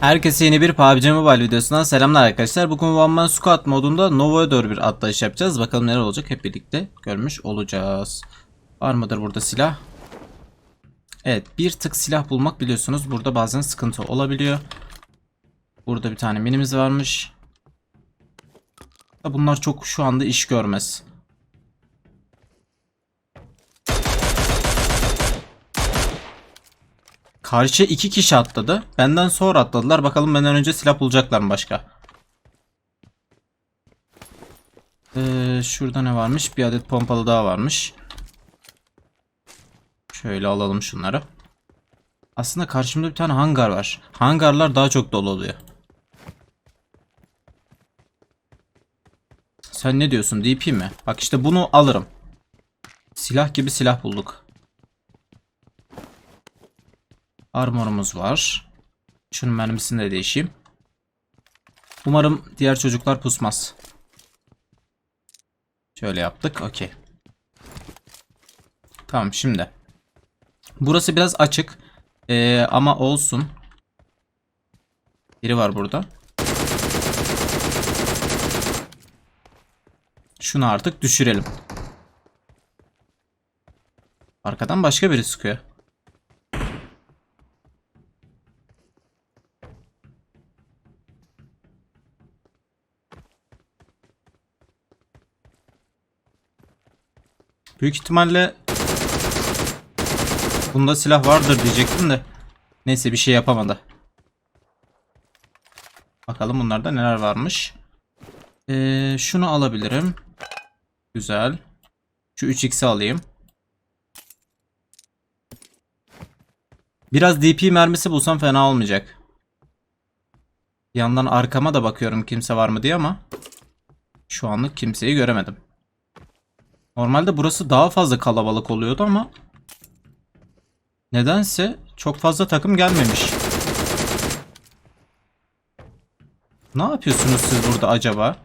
Herkese yeni bir PUBG Mobile videosundan selamlar arkadaşlar. Bugün One Man Squad modunda Nova'ya doğru bir atlayış yapacağız. Bakalım neler olacak hep birlikte görmüş olacağız. Var mıdır burada silah? Evet bir tık silah bulmak biliyorsunuz burada bazen sıkıntı olabiliyor. Burada bir tane minimiz varmış. Bunlar çok şu anda iş görmez. Karşıya iki kişi atladı. Benden sonra atladılar. Bakalım benden önce silah bulacaklar mı başka? Ee, şurada ne varmış? Bir adet pompalı daha varmış. Şöyle alalım şunları. Aslında karşımda bir tane hangar var. Hangarlar daha çok dolu oluyor. Sen ne diyorsun? DP mi? Bak işte bunu alırım. Silah gibi silah bulduk. Armorumuz var. Şunun mermisini de değişeyim. Umarım diğer çocuklar pusmaz. Şöyle yaptık. Okey. Tamam şimdi. Burası biraz açık. Ee, ama olsun. Biri var burada. Şunu artık düşürelim. Arkadan başka biri sıkıyor. Büyük ihtimalle bunda silah vardır diyecektim de. Neyse bir şey yapamadı. Bakalım bunlarda neler varmış. Ee, şunu alabilirim. Güzel. Şu 3x'i alayım. Biraz DP mermisi bulsam fena olmayacak. Yandan arkama da bakıyorum kimse var mı diye ama şu anlık kimseyi göremedim. Normalde burası daha fazla kalabalık oluyordu ama nedense çok fazla takım gelmemiş. Ne yapıyorsunuz siz burada acaba?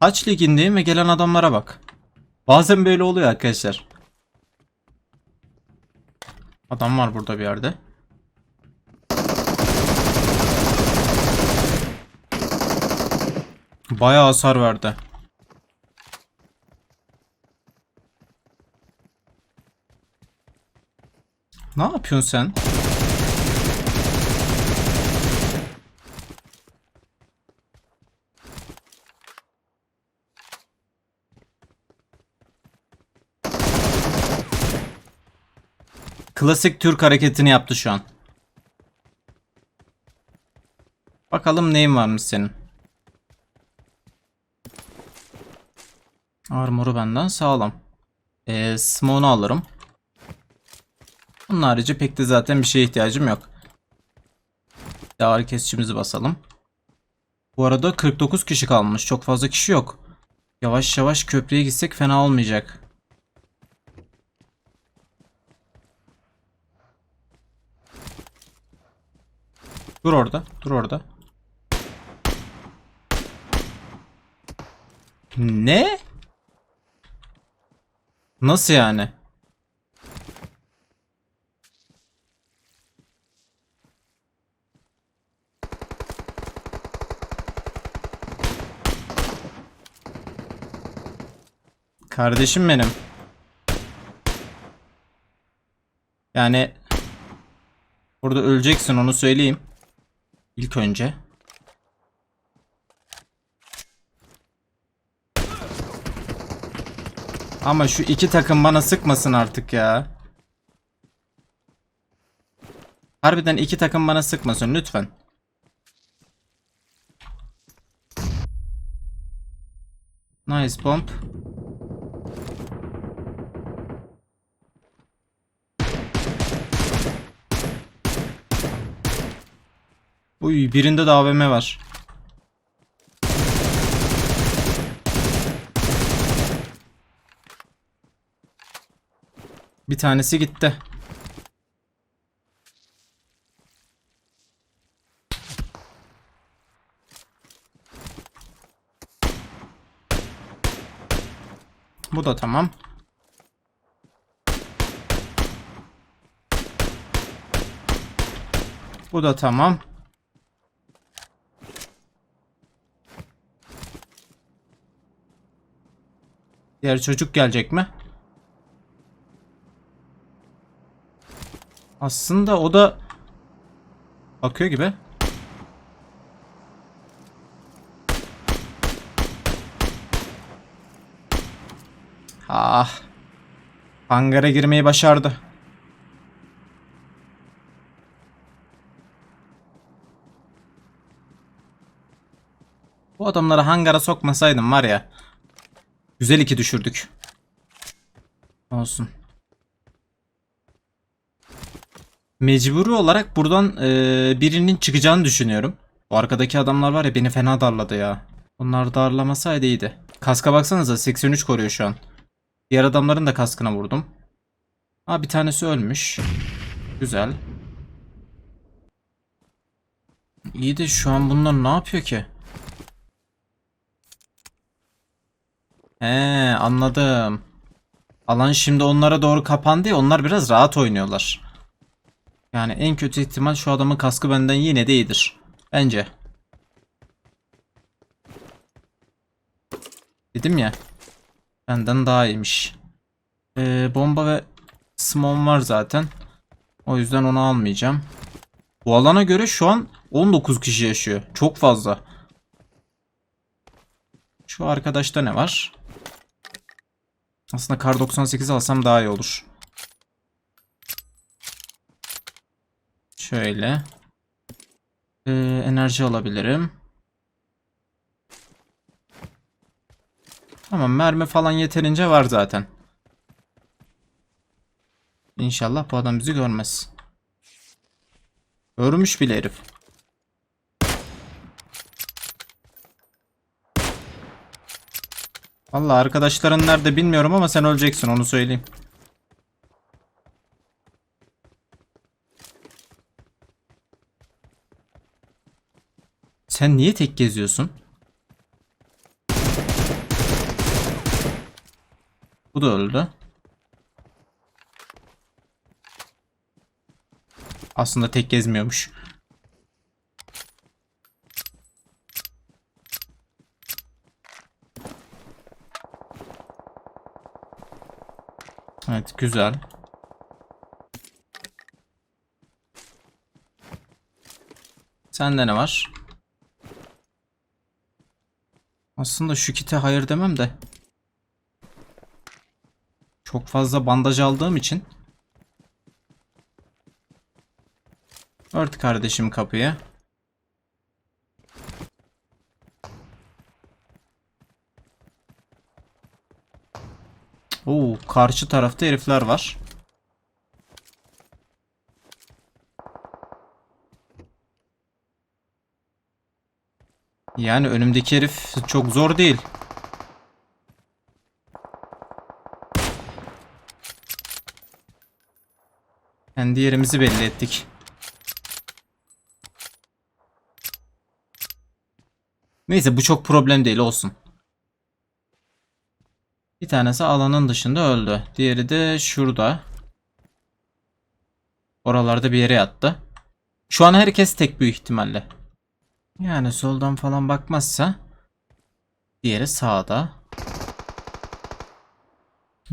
Kaç ligindeyim ve gelen adamlara bak. Bazen böyle oluyor arkadaşlar. Adam var burada bir yerde. Bayağı hasar verdi. Ne yapıyorsun sen? Klasik Türk hareketini yaptı şu an. Bakalım neyin varmış senin? Armoru benden sağlam. Ee, Smoke'unu alırım. Bunun harici pek de zaten bir şeye ihtiyacım yok. Ağrı kesicimizi basalım. Bu arada 49 kişi kalmış. Çok fazla kişi yok. Yavaş yavaş köprüye gitsek fena olmayacak. Dur orada. Dur orada. Ne? Nasıl yani? Kardeşim benim. Yani burada öleceksin onu söyleyeyim. İlk önce. Ama şu iki takım bana sıkmasın artık ya. Harbiden iki takım bana sıkmasın lütfen. Nice bomb. Uy birinde de AVM var. Bir tanesi gitti. Bu da tamam. Bu da tamam. Diğer çocuk gelecek mi? Aslında o da bakıyor gibi. Ah. Hangara girmeyi başardı. Bu adamları hangara sokmasaydım var ya. Güzel iki düşürdük. Olsun. Mecburi olarak buradan eee, birinin çıkacağını düşünüyorum. Bu arkadaki adamlar var ya beni fena darladı ya. Onlar darlamasaydı iyiydi. Kaska baksanıza 83 koruyor şu an. Diğer adamların da kaskına vurdum. Ha bir tanesi ölmüş. Güzel. İyi de şu an bunlar ne yapıyor ki? He anladım. Alan şimdi onlara doğru kapandı ya onlar biraz rahat oynuyorlar. Yani en kötü ihtimal şu adamın kaskı benden yine de iyidir. Bence. Dedim ya. Benden daha iyiymiş. Ee, bomba ve smon var zaten. O yüzden onu almayacağım. Bu alana göre şu an 19 kişi yaşıyor. Çok fazla. Şu arkadaşta ne var? Aslında kar 98 alsam daha iyi olur. Şöyle. Ee, enerji alabilirim. Tamam mermi falan yeterince var zaten. İnşallah bu adam bizi görmez. Görmüş bile herif. Valla arkadaşların nerede bilmiyorum ama sen öleceksin onu söyleyeyim. Sen niye tek geziyorsun? Bu da öldü. Aslında tek gezmiyormuş. Evet güzel. Sende ne var? Aslında şu kite hayır demem de. Çok fazla bandaj aldığım için. Ört kardeşim kapıyı. Oo, karşı tarafta herifler var. Yani önümdeki herif çok zor değil. Kendi yerimizi belli ettik. Neyse bu çok problem değil olsun. Bir tanesi alanın dışında öldü. Diğeri de şurada. Oralarda bir yere yattı. Şu an herkes tek büyük ihtimalle. Yani soldan falan bakmazsa diğeri sağda.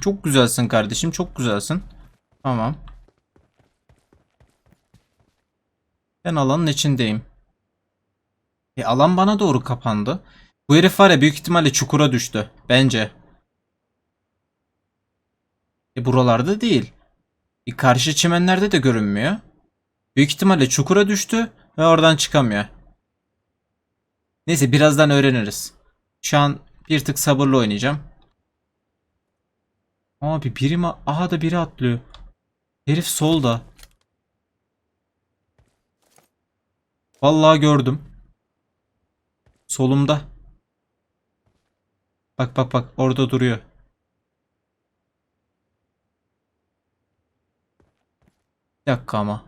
Çok güzelsin kardeşim, çok güzelsin. Tamam. Ben alanın içindeyim. E alan bana doğru kapandı. Bu herif var ya büyük ihtimalle çukura düştü. Bence. E buralarda değil. E karşı çimenlerde de görünmüyor. Büyük ihtimalle çukura düştü ve oradan çıkamıyor. Neyse birazdan öğreniriz. Şu an bir tık sabırlı oynayacağım. Abi biri mi? Aha da biri atlıyor. Herif solda. Vallahi gördüm. Solumda. Bak bak bak orada duruyor. Bir dakika ama.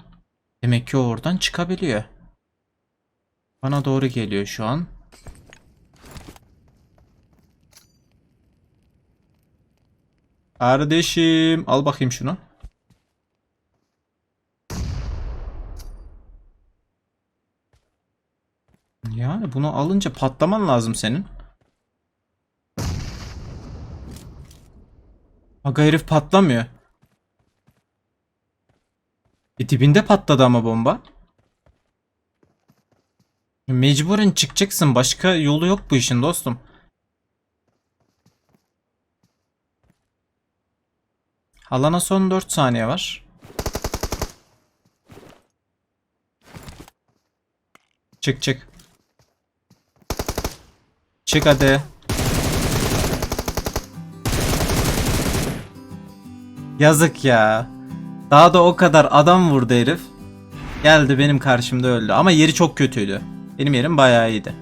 Demek ki oradan çıkabiliyor. Bana doğru geliyor şu an. Kardeşim al bakayım şunu. Yani bunu alınca patlaman lazım senin. Aga herif patlamıyor. E dibinde patladı ama bomba. Mecburen çıkacaksın. Başka yolu yok bu işin dostum. Alana son 4 saniye var. Çık çık. Çık hadi. Yazık ya. Daha da o kadar adam vurdu herif. Geldi benim karşımda öldü. Ama yeri çok kötüydü. Benim yerim bayağı iyiydi.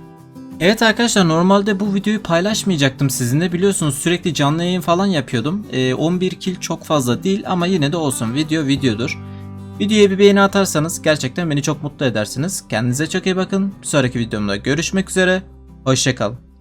Evet arkadaşlar normalde bu videoyu paylaşmayacaktım sizinle. Biliyorsunuz sürekli canlı yayın falan yapıyordum. Ee, 11 kill çok fazla değil ama yine de olsun. Video videodur. Videoya bir beğeni atarsanız gerçekten beni çok mutlu edersiniz. Kendinize çok iyi bakın. Bir sonraki videomda görüşmek üzere. Hoşçakalın.